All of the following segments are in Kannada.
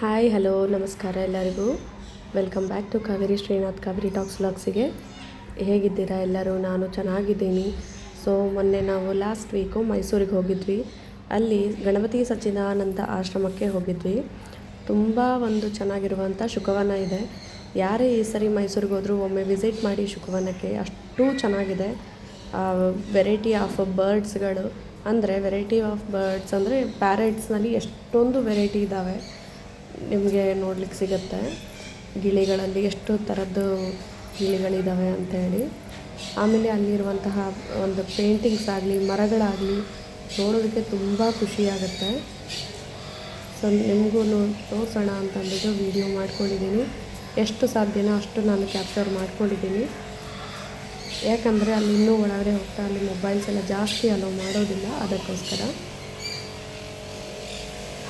ಹಾಯ್, ಹಲೋ, ನಮಸ್ಕಾರ ಎಲ್ಲರಿಗೂ. Welcome back to Kaveri Srinath Kaveri talks ವ್ಲಾಗ್ಸಿಗೆ ಹೇಗಿದ್ದೀರಾ ಎಲ್ಲರೂ? ನಾನು ಚೆನ್ನಾಗಿದ್ದೀನಿ. ಸೊ ಮೊನ್ನೆ ನಾವು ಲಾಸ್ಟ್ ವೀಕು ಮೈಸೂರಿಗೆ ಹೋಗಿದ್ವಿ. ಅಲ್ಲಿ ಗಣಪತಿ ಸಚ್ಚಿದಾನಂದ ಆಶ್ರಮಕ್ಕೆ ಹೋಗಿದ್ವಿ. ತುಂಬ ಒಂದು ಚೆನ್ನಾಗಿರುವಂಥ ಶುಕವನ ಇದೆ. ಯಾರೇ ಈ ಸರಿ ಮೈಸೂರಿಗೆ ಹೋದರೂ ಒಮ್ಮೆ ವಿಸಿಟ್ ಮಾಡಿ ಶುಕವನಕ್ಕೆ. ಅಷ್ಟು ಚೆನ್ನಾಗಿದೆ. ವೆರೈಟಿ ಆಫ್ ಬರ್ಡ್ಸ್ಗಳು ಅಂದರೆ ವೆರೈಟಿ ಆಫ್ ಬರ್ಡ್ಸ್ ಅಂದರೆ ಪ್ಯಾರೆಟ್ಸ್ನಲ್ಲಿ ಎಷ್ಟೊಂದು ವೆರೈಟಿ ಇದ್ದಾವೆ ನಿಮಗೆ ನೋಡ್ಲಿಕ್ಕೆ ಸಿಗುತ್ತೆ. ಗಿಳಿಗಳಲ್ಲಿ ಎಷ್ಟು ಥರದ್ದು ಗಿಳಿಗಳಿದ್ದಾವೆ ಅಂಥೇಳಿ ಆಮೇಲೆ ಅಲ್ಲಿರುವಂತಹ ಒಂದು ಪೇಂಟಿಂಗ್ಸ್ ಆಗಲಿ, ಮರಗಳಾಗಲಿ ನೋಡೋದಕ್ಕೆ ತುಂಬ ಖುಷಿಯಾಗುತ್ತೆ. ಸೊ ನಿಮಗೂ ತೋರಿಸೋಣ ಅಂತಂದ್ಬಿಟ್ಟು ವೀಡಿಯೋ ಮಾಡ್ಕೊಂಡಿದ್ದೀನಿ. ಎಷ್ಟು ಸಾಧ್ಯನೋ ಅಷ್ಟು ನಾನು ಕ್ಯಾಪ್ಚರ್ ಮಾಡ್ಕೊಂಡಿದ್ದೀನಿ. ಯಾಕಂದರೆ ಅಲ್ಲಿ ಇನ್ನೂ ಒಳಗಡೆ ಹೋಗ್ತಾ ಅಲ್ಲಿ ಮೊಬೈಲ್ಸ್ ಎಲ್ಲ ಜಾಸ್ತಿ ಅಲೋ ಮಾಡೋದಿಲ್ಲ, ಅದಕ್ಕೋಸ್ಕರ.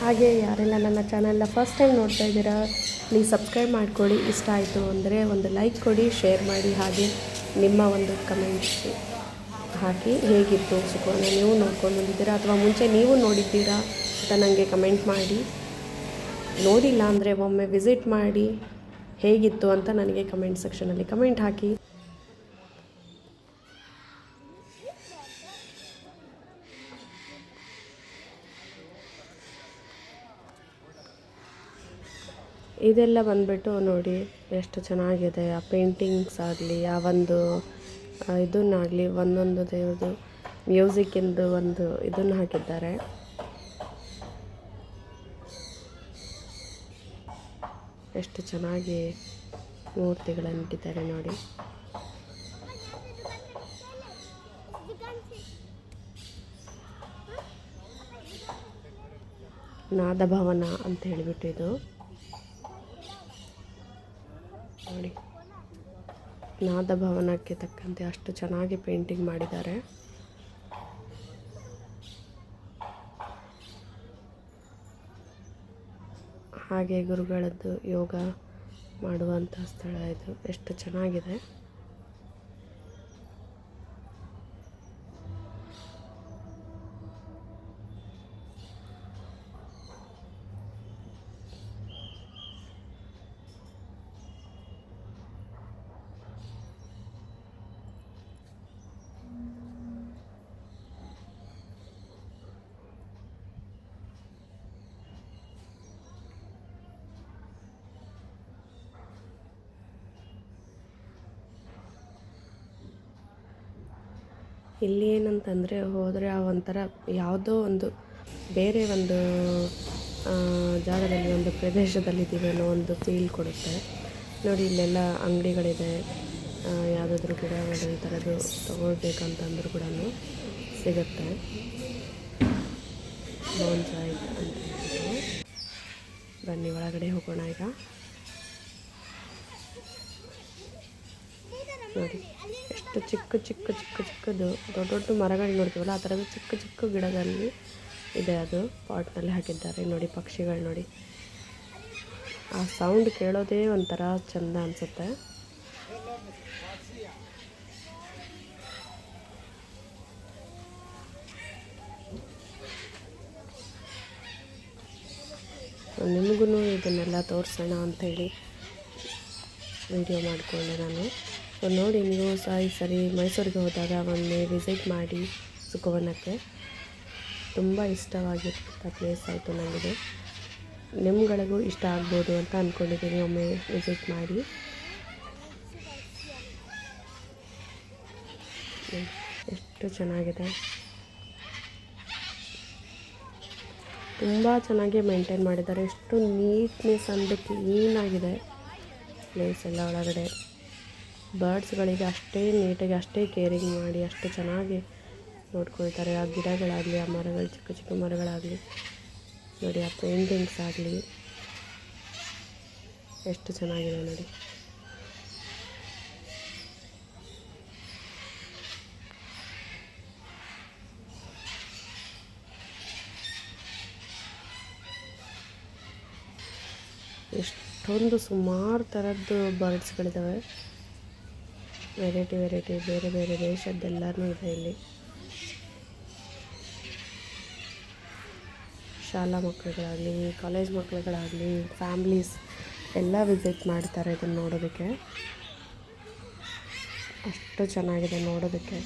ಹಾಗೆ ಯಾರೆಲ್ಲ ನನ್ನ ಚಾನಲ್ನ ಫಸ್ಟ್ ಟೈಮ್ ನೋಡ್ತಾ ಇದ್ದೀರಾ ಪ್ಲೀಸ್ ಸಬ್ಸ್ಕ್ರೈಬ್ ಮಾಡ್ಕೊಳ್ಳಿ. ಇಷ್ಟ ಆಯಿತು ಅಂದರೆ ಒಂದು ಲೈಕ್ ಕೊಡಿ ಶೇರ್ ಮಾಡಿ, ಹಾಗೆ ನಿಮ್ಮ ಒಂದು ಕಮೆಂಟ್ಸ್ ಹಾಕಿ ಹೇಗಿತ್ತು ಸುಖವನ್ನು ನೀವು ನೋಡ್ಕೊಂಡು ಬಂದಿದ್ದೀರಾ ಅಥವಾ ಮುಂಚೆ ನೀವು ನೋಡಿದ್ದೀರಾ ಅಂತ ನನಗೆ ಕಮೆಂಟ್ ಮಾಡಿ. ನೋಡಿಲ್ಲ ಅಂದರೆ ಒಮ್ಮೆ ವಿಸಿಟ್ ಮಾಡಿ ಹೇಗಿತ್ತು ಅಂತ ನನಗೆ ಕಮೆಂಟ್ ಸೆಕ್ಷನಲ್ಲಿ ಕಮೆಂಟ್ ಹಾಕಿ. ಇದೆಲ್ಲ ಬಂದ್ಬಿಟ್ಟು ನೋಡಿ ಎಷ್ಟು ಚೆನ್ನಾಗಿದೆ. ಆ ಪೇಂಟಿಂಗ್ಸ್ ಆಗಲಿ, ಆ ಒಂದು ಇದನ್ನಾಗಲಿ ಒಂದೊಂದು ದೇವ್ರದ್ದು ಮ್ಯೂಸಿಕ್ಕಿಂದು ಒಂದು ಇದನ್ನು ಹಾಕಿದ್ದಾರೆ. ಎಷ್ಟು ಚೆನ್ನಾಗಿ ಮೂರ್ತಿಗಳನ್ನು ಇಟ್ಟಿದ್ದಾರೆ ನೋಡಿ. ನಾದಭವನ ಅಂತ ಹೇಳಿಬಿಟ್ಟು ಇದು ನಾದಭವನಕ್ಕೆ ತಕ್ಕಂತೆ ಅಷ್ಟು ಚೆನ್ನಾಗಿ ಪೇಂಟಿಂಗ್ ಮಾಡಿದ್ದಾರೆ. ಹಾಗೆ ಗುರುಗಳದ್ದು ಯೋಗ ಮಾಡುವಂಥ ಸ್ಥಳ ಇದು. ಎಷ್ಟು ಚೆನ್ನಾಗಿದೆ. ಇಲ್ಲಿ ಏನಂತಂದರೆ ಹೋದರೆ ಆ ಒಂಥರ ಯಾವುದೋ ಒಂದು ಬೇರೆ ಒಂದು ಜಾಗದಲ್ಲಿ ಒಂದು ಪ್ರದೇಶದಲ್ಲಿದ್ದೀವಿ ಅನ್ನೋ ಒಂದು ಫೀಲ್ ಕೊಡುತ್ತೆ. ನೋಡಿ, ಇಲ್ಲೆಲ್ಲ ಅಂಗಡಿಗಳಿದೆ. ಯಾವುದಾದ್ರೂ ಗಿಡಗಳು ಈ ಥರದ್ದು ತೊಗೊಳ್ಬೇಕಂತಂದ್ರೂ ಕೂಡ ಸಿಗುತ್ತೆ. ಅಂತ. ಬನ್ನಿ, ಒಳಗಡೆ ಹೋಗೋಣ ಈಗ. ನೋಡಿ. ಎಷ್ಟು ಚಿಕ್ಕ ಚಿಕ್ಕ ಚಿಕ್ಕ ಚಿಕ್ಕದು ದೊಡ್ಡ ದೊಡ್ಡ ಮರಗಳು ನೋಡ್ತೀವಲ್ಲ, ಆ ಥರದ್ದು ಚಿಕ್ಕ ಚಿಕ್ಕ ಗಿಡದಲ್ಲಿ ಇದೆ ಅದು. ಪಾಟ್ನಲ್ಲಿ ಹಾಕಿದ್ದಾರೆ ನೋಡಿ ಪಕ್ಷಿಗಳು ನೋಡಿ. ಆ ಸೌಂಡ್ ಕೇಳೋದೇ ಒಂಥರ ಚೆಂದ ಅನಿಸುತ್ತೆ. ನಿಮಗೂ ಇದನ್ನೆಲ್ಲ ತೋರಿಸೋಣ ಅಂಥೇಳಿ ವಿಡಿಯೋ ಮಾಡಿಕೊಂಡೆ ನಾನು. ಸೊ ನೋಡಿ ನೀವು ಸಹ ಈ ಸರಿ ಮೈಸೂರಿಗೆ ಹೋದಾಗ ಒಮ್ಮೆ ವಿಸಿಟ್ ಮಾಡಿ ಸುಖವನಕ್ಕೆ. ತುಂಬ ಇಷ್ಟವಾಗಿರ್ತಕ್ಕಂಥ ಪ್ಲೇಸ್ ಆಯಿತು ನನಗೆ ನಿಮ್ಗಳಿಗೂ ಇಷ್ಟ ಆಗ್ಬೋದು ಅಂತ ಅಂದ್ಕೊಂಡಿದ್ದೀನಿ ಒಮ್ಮೆ ವಿಸಿಟ್ ಮಾಡಿ. ಎಷ್ಟು ಚೆನ್ನಾಗಿದೆ. ತುಂಬ ಚೆನ್ನಾಗಿ ಮೇಂಟೈನ್ ಮಾಡಿದ್ದಾರೆ. ಎಷ್ಟು ನೀಟ್ನೆಸ್ ಅಂದು ಕ್ಲೀನಾಗಿದೆ ಪ್ಲೇಸ್ ಎಲ್ಲ ಒಳಗಡೆ. ಬರ್ಡ್ಸ್ಗಳಿಗೆ ಅಷ್ಟೇ ನೀಟಾಗಿ, ಅಷ್ಟೇ ಕೇರಿಂಗ್ ಮಾಡಿ, ಅಷ್ಟು ಚೆನ್ನಾಗಿ ನೋಡ್ಕೊಳ್ತಾರೆ. ಆ ಗಿಡಗಳಾಗಲಿ, ಆ ಮರಗಳು, ಚಿಕ್ಕ ಚಿಕ್ಕ ಮರಗಳಾಗಲಿ. ನೋಡಿ, ಆ ಪೇಂಟಿಂಗ್ಸ್ ಆಗಲಿ. ಎಷ್ಟು ಚೆನ್ನಾಗಿದೆ ನೋಡಿ. ಎಷ್ಟೊಂದು ಸುಮಾರು ಥರದ್ದು ಬರ್ಡ್ಸ್ಗಳಿದ್ದಾವೆ ವೆರೈಟಿ ವೆರೈಟಿ ಬೇರೆ ಬೇರೆ ದೇಶದ್ದೆಲ್ಲನೂ ಇದೆ ಇಲ್ಲಿ. ಶಾಲಾ ಮಕ್ಕಳುಗಳಾಗಲಿ, ಕಾಲೇಜ್ ಮಕ್ಕಳುಗಳಾಗಲಿ, ಫ್ಯಾಮ್ಲೀಸ್ ಎಲ್ಲ ವಿಸಿಟ್ ಮಾಡ್ತಾರೆ ಇದನ್ನು ನೋಡೋದಕ್ಕೆ. ಅಷ್ಟು ಚೆನ್ನಾಗಿದೆ ನೋಡೋದಕ್ಕೆ.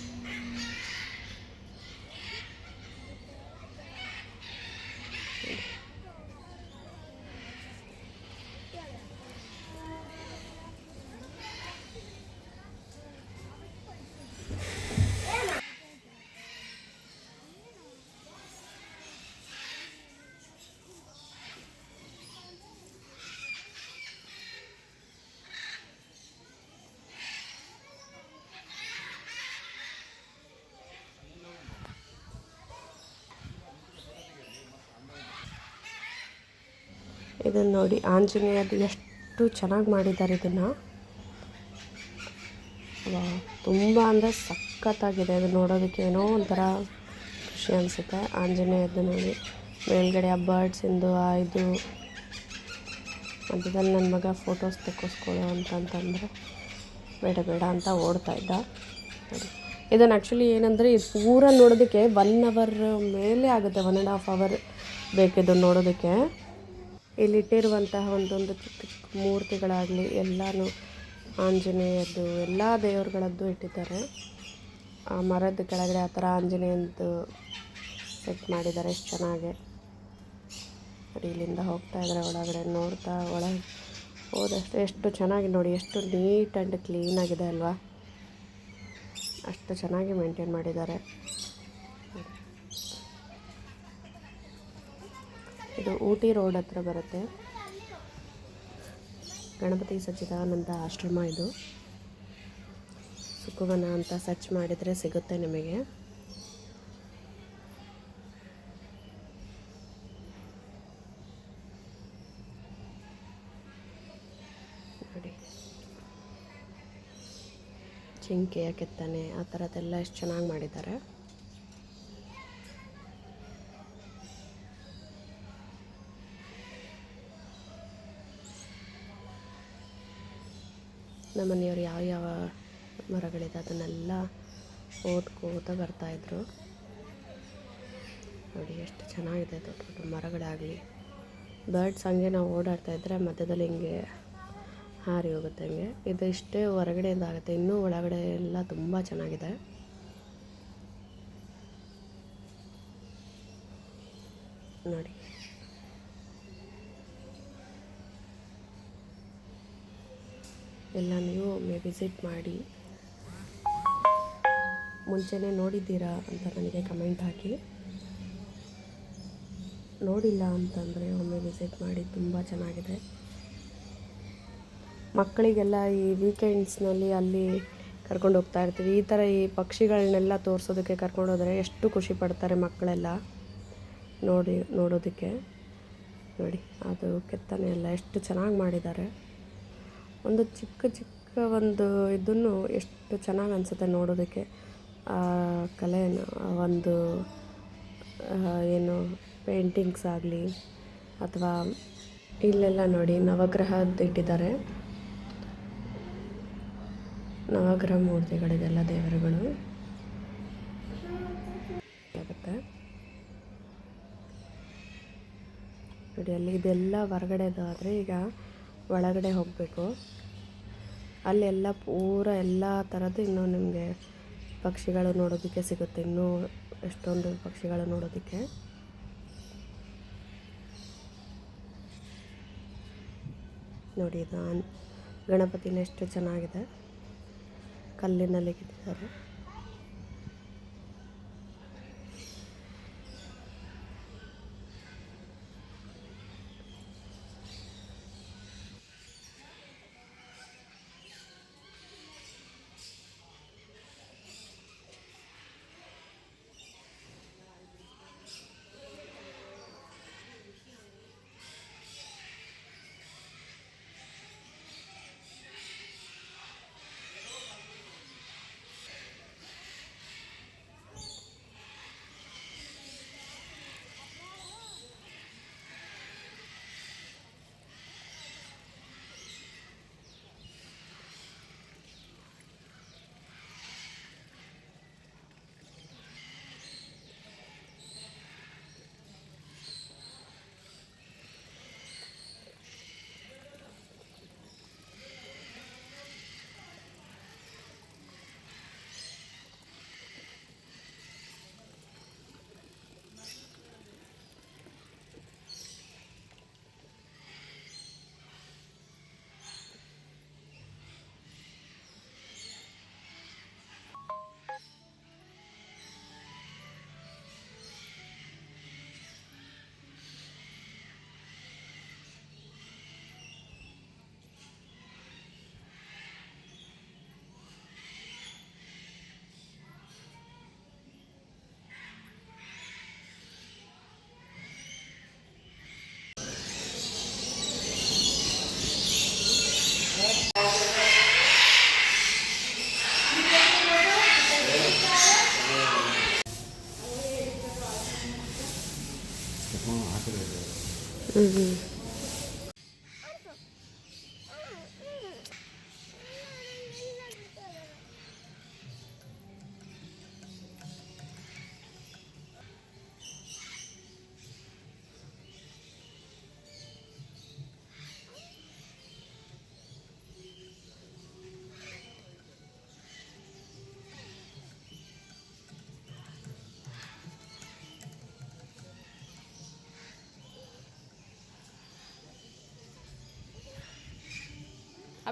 ಇದನ್ನು ನೋಡಿ ಆಂಜನೇಯದು ಎಷ್ಟು ಚೆನ್ನಾಗಿ ಮಾಡಿದ್ದಾರೆ ಇದನ್ನು. ತುಂಬ ಅಂದರೆ ಸಖತ್ತಾಗಿದೆ ಅದು ನೋಡೋದಕ್ಕೆ. ಏನೋ ಒಂಥರ ಖುಷಿ ಅನಿಸುತ್ತೆ ಆಂಜನೇಯದ್ದು ನೋಡಿ. ಮೇಲ್ಗಡೆ ಆ ಬರ್ಡ್ಸಿಂದು ಆ ಇದು. ಮಧ್ಯದಲ್ಲಿ ನನ್ನ ಮಗ ಫೋಟೋಸ್ ತೆಕ್ಕಿಸ್ಕೊಳ್ಳೋ ಅಂತಂತಂದರೆ ಬೇಡ ಬೇಡ ಅಂತ ಓಡ್ತಾ ಇದ್ದ. ಇದನ್ನು ಆ್ಯಕ್ಚುಲಿ ಏನಂದರೆ ಇದು ಪೂರ ನೋಡೋದಕ್ಕೆ ಒನ್ ಅವರ್ ಮೇಲೆ ಆಗುತ್ತೆ ಒನ್ ಆ್ಯಂಡ್ ಹಾಫ್ ಅವರ್ ಬೇಕಿದ್ದು ನೋಡೋದಕ್ಕೆ. ಇಲ್ಲಿಟ್ಟಿರುವಂತಹ ಒಂದೊಂದು ಚಿಕ್ಕ ಚಿಕ್ಕ ಮೂರ್ತಿಗಳಾಗಲಿ, ಎಲ್ಲನೂ ಆಂಜನೇಯದ್ದು, ಎಲ್ಲ ದೇವರುಗಳದ್ದು ಇಟ್ಟಿದ್ದಾರೆ. ಆ ಮರದ ಕೆಳಗಡೆ ಆ ಥರ ಆಂಜನೇಯಂದು ಸೆಟ್ ಮಾಡಿದ್ದಾರೆ ಎಷ್ಟು ಚೆನ್ನಾಗಿ. ಇಲ್ಲಿಂದ ಹೋಗ್ತಾ ಇದ್ದಾರೆ ಒಳಗಡೆ ನೋಡ್ತಾ, ಒಳಗೆ ಹೋದಷ್ಟು ಎಷ್ಟು ಚೆನ್ನಾಗಿ ನೋಡಿ, ಎಷ್ಟು ನೀಟ್ ಆ್ಯಂಡ್ ಕ್ಲೀನಾಗಿದೆ ಅಲ್ವಾ? ಅಷ್ಟು ಚೆನ್ನಾಗಿ ಮೇಂಟೈನ್ ಮಾಡಿದ್ದಾರೆ. ಇದು ಊಟಿ ರೋಡ್ ಹತ್ರ ಬರುತ್ತೆ. ಗಣಪತಿ ಸಚ್ಚಿದಾನಂದ ಆಶ್ರಮ ಇದು. ಸುಖವನ ಅಂತ ಸರ್ಚ್ ಮಾಡಿದರೆ ಸಿಗುತ್ತೆ ನಿಮಗೆ. ನೋಡಿ. ಜಿಂಕೆಯ ಕೆತ್ತನೆ, ಆ ಥರದ್ದೆಲ್ಲ ಎಷ್ಟು ಚೆನ್ನಾಗಿ ಮಾಡಿದ್ದಾರೆ. ನಮ್ಮ ಮನೆಯವ್ರು ಯಾವ ಯಾವ ಮರಗಳಿದೆ ಅದನ್ನೆಲ್ಲ ಓದ್ಕೋತ ಬರ್ತಾಯಿದ್ರು ನೋಡಿ, ಎಷ್ಟು ಚೆನ್ನಾಗಿದೆ ದೊಡ್ಡ ದೊಡ್ಡ ಮರಗಳಾಗಲಿ. ಬರ್ಡ್ಸ್ ಹಂಗೆ ನಾವು ಓಡಾಡ್ತಾ ಇದ್ದರೆ ಮಧ್ಯದಲ್ಲಿ ಹಿಂಗೆ ಹಾರಿ ಹೋಗುತ್ತೆ ಹಂಗೆ. ಇದು ಇಷ್ಟೇ ಹೊರಗಡೆಯಿಂದ ಆಗುತ್ತೆ. ಇನ್ನೂ ಒಳಗಡೆ ಎಲ್ಲ ತುಂಬ ಚೆನ್ನಾಗಿದೆ. ನೋಡಿ ಎಲ್ಲ ನೀವು ಒಮ್ಮೆ ವಿಸಿಟ್ ಮಾಡಿ. ಮುಂಚೆನೇ ನೋಡಿದ್ದೀರಾ ಅಂತ ನನಗೆ ಕಮೆಂಟ್ ಹಾಕಿ. ನೋಡಿಲ್ಲ ಅಂತಂದರೆ ಒಮ್ಮೆ ವಿಸಿಟ್ ಮಾಡಿ ತುಂಬ ಚೆನ್ನಾಗಿದೆ. ಮಕ್ಕಳಿಗೆಲ್ಲ ಈ ವೀಕೆಂಡ್ಸ್ನಲ್ಲಿ ಅಲ್ಲಿ ಕರ್ಕೊಂಡು ಹೋಗ್ತಾ ಇರ್ತೀವಿ. ಈ ಥರ ಈ ಪಕ್ಷಿಗಳನ್ನೆಲ್ಲ ತೋರಿಸೋದಕ್ಕೆ ಕರ್ಕೊಂಡು ಹೋದರೆ ಎಷ್ಟು ಖುಷಿ ಪಡ್ತಾರೆ ಮಕ್ಕಳೆಲ್ಲ. ನೋಡಿ, ನೋಡೋದಕ್ಕೆ. ನೋಡಿ, ಅದು ಕೆತ್ತನೆ ಎಲ್ಲ ಎಷ್ಟು ಚೆನ್ನಾಗಿ ಮಾಡಿದ್ದಾರೆ. ಒಂದು ಚಿಕ್ಕ ಚಿಕ್ಕ ಒಂದು ಇದನ್ನು ಎಷ್ಟು ಚೆನ್ನಾಗಿ ಅನಿಸುತ್ತೆ ನೋಡೋದಕ್ಕೆ. ಆ ಕಲೆಯನ್ನು ಒಂದು ಏನು ಪೇಂಟಿಂಗ್ಸ್ ಆಗಲಿ ಅಥವಾ ಇಲ್ಲೆಲ್ಲ ನೋಡಿ ನವಗ್ರಹದ್ದು ಇಟ್ಟಿದ್ದಾರೆ. ನವಗ್ರಹ ಮೂರ್ತಿಗಳಿದೆಲ್ಲ ದೇವರುಗಳು. ಆಗುತ್ತೆ. ನೋಡಿ ಅಲ್ಲಿ ಇದೆಲ್ಲ ಹೊರಗಡೆದು ಆದರೆ ಈಗ ಒಳಗಡೆ ಹೋಗಬೇಕು. ಅಲ್ಲೆಲ್ಲ ಪೂರ ಎಲ್ಲ ಥರದ್ದು ಇನ್ನೂ ನಿಮಗೆ ಪಕ್ಷಿಗಳು ನೋಡೋದಕ್ಕೆ ಸಿಗುತ್ತೆ. ಇನ್ನೂ ಎಷ್ಟೊಂದು ಪಕ್ಷಿಗಳು ನೋಡೋದಕ್ಕೆ. ನೋಡಿ, ಇದು ಗಣಪತಿನ ಎಷ್ಟು ಚೆನ್ನಾಗಿದೆ. ಕಲ್ಲಿನಲ್ಲಿ ಕೆತ್ತಿದ್ದಾರೆ. Mm-hmm.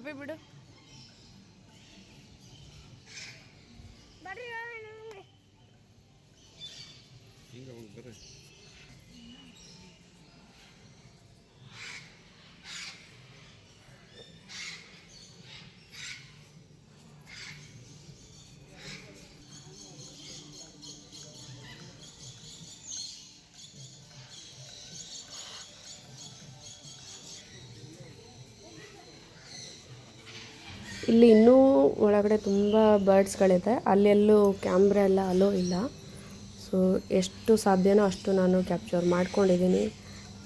अभी बिड़ो ಇಲ್ಲಿ ಇನ್ನೂ ಒಳಗಡೆ ತುಂಬ ಬರ್ಡ್ಸ್ಗಳಿದೆ. ಅಲ್ಲೆಲ್ಲೂ ಕ್ಯಾಮ್ರಾ ಎಲ್ಲ ಅಲೋ ಇಲ್ಲ. ಸೊ, ಎಷ್ಟು ಸಾಧ್ಯನೋ ಅಷ್ಟು ನಾನು ಕ್ಯಾಪ್ಚರ್ ಮಾಡ್ಕೊಂಡಿದ್ದೀನಿ.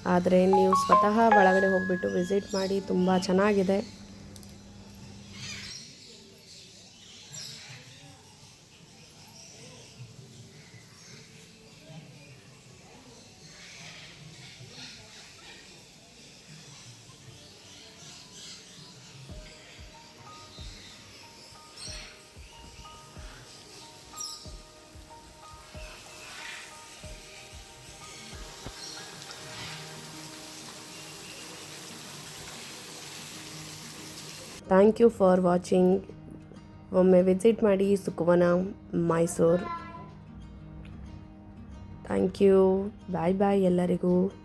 ಆದರೆ ನೀವು ಸ್ವತಃ ಒಳಗಡೆ ಹೋಗಿಬಿಟ್ಟು ವಿಸಿಟ್ ಮಾಡಿ, ತುಂಬ ಚೆನ್ನಾಗಿದೆ. ಥ್ಯಾಂಕ್ ಯು ಫಾರ್ ವಾಚಿಂಗ್ ಒಮ್ಮೆ ವಿಸಿಟ್ ಮಾಡಿ ಸುಖವನ Mysuru. Thank you bye bye ಎಲ್ಲರಿಗೂ.